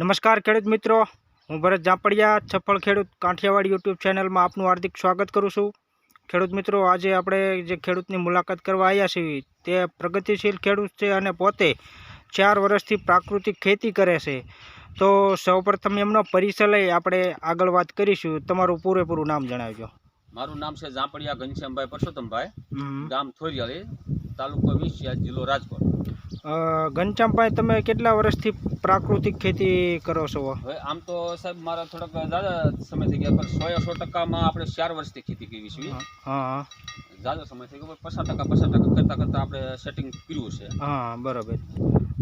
નમસ્કાર ખેડૂત મિત્રો. હું ભરત જાપડિયા સફળ ખેડૂત કાંઠિયાવાડ યુટ્યુબ ચેનલમાં આપનું હાર્દિક સ્વાગત કરું છું. ખેડૂત મિત્રો આજે આપણે જે ખેડૂતની મુલાકાત કરવા આવ્યા છીએ તે પ્રગતિશીલ ખેડૂત છે અને પોતે ચાર વર્ષથી પ્રાકૃતિક ખેતી કરે છે. તો સૌપ્રથમ એમનો પરિચય લઈ આપણે આગળ વાત કરીશું. તમારું પૂરેપૂરું નામ જણાવજો. મારું નામ છે જાપડિયા ઘનશ્યામભાઈ પરસોત્તમભાઈ. ગામ થોરિયાળી તાલુકો વિસિયા જિલ્લો રાજકોટ. ઘનશ્યામભાઈ તમે કેટલા વર્ષથી પ્રાકૃતિક ખેતી કરો છો? હવે આમ તો સાહેબ મારા થોડાક દાદા સમય થઈ ગયા પણ સો સો ટકામાં આપણે ચાર વર્ષથી ખેતી કરી છે હા દાદા સમય થઈ ગયો પચાસ ટકા પચાસ ટકા કરતાં કરતાં આપણે સેટિંગ કર્યું છે. હા બરાબર.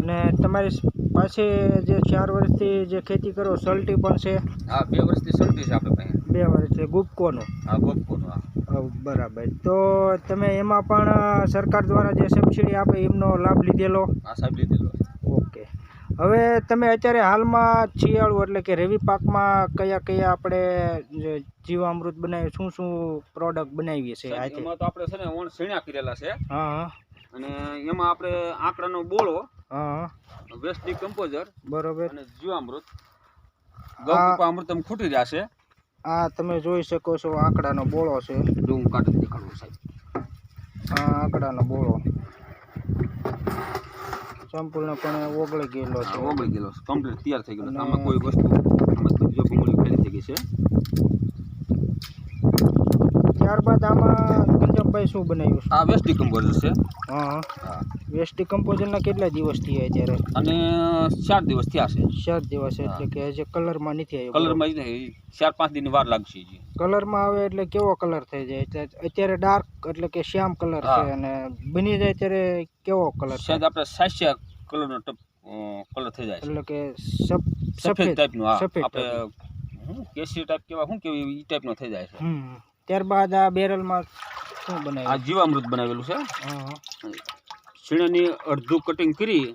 અને તમારી પાસે જે ચાર વર્ષથી જે ખેતી કરો સલ્ટી પણ છે? હા બે વર્ષથી સલટી છે આપણે પાસે. બે વર્ષથી ગુપકોનું હા ગોપકોનું હા. બરાબર. તો તમે એમાં પણ સરકાર દ્વારા જે સબસિડી આપે એમનો લાભ લીધેલો? હા સાહેબ લીધેલો. હવે તમે અત્યારે હાલમાં શિયાળુ એટલે કે રવિ પાકમાં કયા કયા આપણે જીવામૃત બનાવી શું શું પ્રોડક્ટ બનાવીએ છીએ એમાં તો આપણે છે ને ઓણ સીણા કરેલા છે. હા અને એમાં આપણે આંકડાનો બોળો હા વેસ્ટ કમ્પોઝર બરોબર. અને જીવામૃત. અમૃત અમૃતમ ખૂટી રહ્યા છે આ તમે જોઈ શકો છો આંકડાનો બોળો છે. જો હું કાઢી દેખાડું સાહેબ. આ આંકડાનો બોળો. સંપૂર્ણપણે ઓગળી ગયેલો છે. ઓગળી ગયેલો કમ્પ્લીટ તૈયાર થઈ ગયેલો છે. આમાં કોઈ વસ્તુ મતલબ જો ભૂંગળી ખાલી થઈ ગઈ છે. ત્યારબાદ આમાં ગંજમભાઈ શું બનાવ્યું છે? આ વેસ્ટ ડિકમ્પોઝર છે. હા હા. વેસ્ટ ડિકમ્પોઝરના કેટલા દિવસ થયા અત્યારે? અને ચાર દિવસ થયા છે. ચાર દિવસ એટલે કે હજી કલરમાં નથી આવ્યો કલરમાં નહીં, ચાર પાંચ દિનની વાર લાગશે હજી. કલરમાં આવે એટલે કેવો કલર થઈ જાય? એટલે અત્યારે ડાર્ક એટલે કે શ્યામ કલર છે અને બની જાય ત્યારે કેવો કલર શાયદ આપણે સાસ્યા કલરનો ટપ કલર થઈ જાય એટલે કે સફ- સફેદ ટાઈપનું આપણે હું કેસરી ટાઈપ કેવા શું કેવું એ ટાઈપનો થઈ જાય છે. ત્યારબાદ આ બેરલમાં શું આ જીવામૃત બનાવેલું છે. હા છીણાની અડધું કટિંગ કરી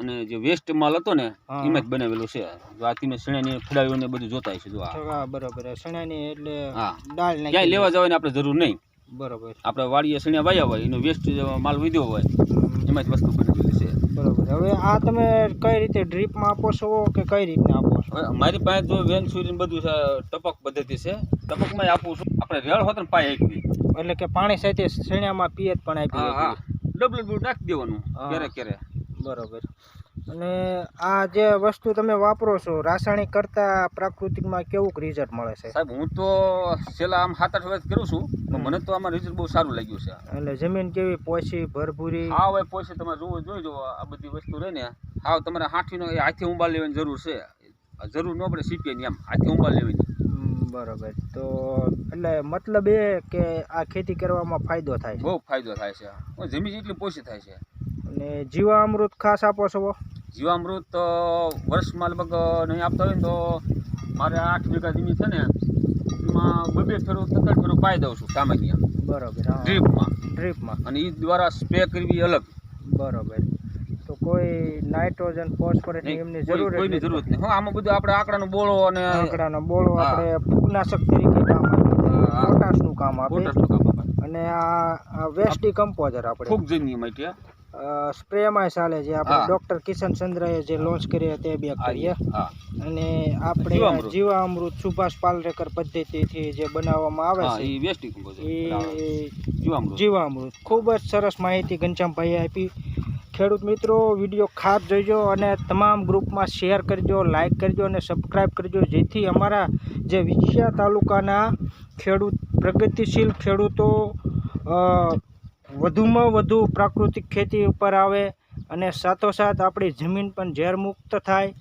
અને જે વેસ્ટ માલ હતો ને. એમાં જ બનાવેલું છે. જો આ તમે છીણાની ફડાવીને બધું જોતા છે જો આ. બરાબર. બરોબર એટલે હા. દાળ ક્યાંય લેવા જવાની આપણે જરૂર નહીં. બરોબર. આપણે વાડીએ સીણ્યા વાયા હોય એનો વેસ્ટ માલ વીધો હોય એમાં જ વસ્તુ બનાવેલી છે. બરોબર. હવે આ તમે કઈ રીતે ડ્રીપમાં આપો છો કે કઈ રીતના આપો છો? મારી પાસે જો વેન સુરીને બધું છે ટપક પદ્ધતિ છે ટપકમાં આપું છું. આપણે રેળ હોત ને પાય એકવી એટલે કે પાણી સાથે સણામાં પીએત પણ આપી. ડબલ નાખી દેવાનું. ક્યારે ક્યારે બરોબર. અને આ જે વસ્તુ તમે વાપરો છો રાસાયણિક કરતાં પ્રાકૃતિકમાં કેવું રિઝલ્ટ મળે છે? સાહેબ હું તો છેલ્લા આમ સાત આઠ વર્ષ કરું છું પણ મને તો આમાં રિઝલ્ટ બહુ સારું લાગ્યું છે. એટલે જમીન કેવી પોચી ભરભૂરી હા હવે પોસે તમે જોવો જોઈ જો આ બધી વસ્તુ રહે ને હા તમારે હાથીનો એ હાથે ઉંબાળ લેવાની જરૂર છે. જરૂર ન પડે સીપીએ આમ હાથે ઉંબાળ લેવાની. બરોબર. તો એટલે મતલબ એ કે આ ખેતી કરવામાં ફાયદો થાય બહુ ફાયદો થાય છે. જમીન જેટલી પોષી થાય છે. અને જીવામૃત ખાસ આપો છો? જીવામૃત વર્ષમાં લગભગ નહીં આપતા હોય ને તો મારે આઠ વીઘા જમીન છે ને એમાં બબે ફેરું ત્રણ ફેરો પાઈ દઉં છું સામાન્ય. બરાબર હા. ડ્રીપમાં. ડ્રીપમાં. અને એ દ્વારા સ્પ્રે કરવી અલગ. બરાબર. તો કોઈ નાઇટ્રોજન ફોસ્ફરસ એમની જરૂર કોઈની જરૂરત નહીં. હા આમાં બધું આપણે આંકડાનો બોળો અને આંકડાનો બોળો. આપણે ફૂગનાશક તરીકે કામ આપે પોટાશનું કામ આપે. અને આ વેસ્ટી કમ્પોઝર આપણે. ફૂગ જન્ય માટે સ્પ્રેમાં ચાલે છે. આપણે. ડોક્ટર કિશન ચંદ્રએ જે લોન્ચ કરી તે બે કરીએ. અને આપણે જીવામૃત. જીવામૃત સુભાષ પાલરેકર પદ્ધતિથી જે બનાવવામાં આવે છે એ જીવા અમૃત જીવામૃત. ખૂબ જ સરસ માહિતી ઘનશ્યામભાઈએ આપી. ખેડૂત મિત્રો વીડિયો ખાસ જોઈજો અને તમામ ગ્રુપમાં શેર કરજો લાઇક કરજો અને સબસ્ક્રાઈબ કરજો. જેથી અમારા જે વિછિયા તાલુકાના ખેડૂત પ્રગતિશીલ ખેડૂતો અ, વધુમાં વધુ પ્રાકૃતિક ખેતી ઉપર આવે અને સાથોસાથ આપણી જમીન પણ ઝેરમુક્ત થાય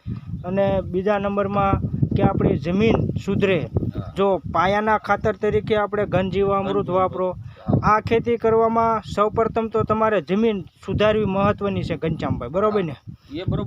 અને બીજા નંબરમાં કે આપણી જમીન સુધરે. જો પાયાના ખાતર તરીકે આપણે ઘનજીવામૃત વાપરો. આ ખેતી કરવામાં સૌપ્રથમ તો તમારે જમીન સુધારવી મહત્વની છે ઘનશ્યામભાઈ. બરોબર ને? એ બરોબર.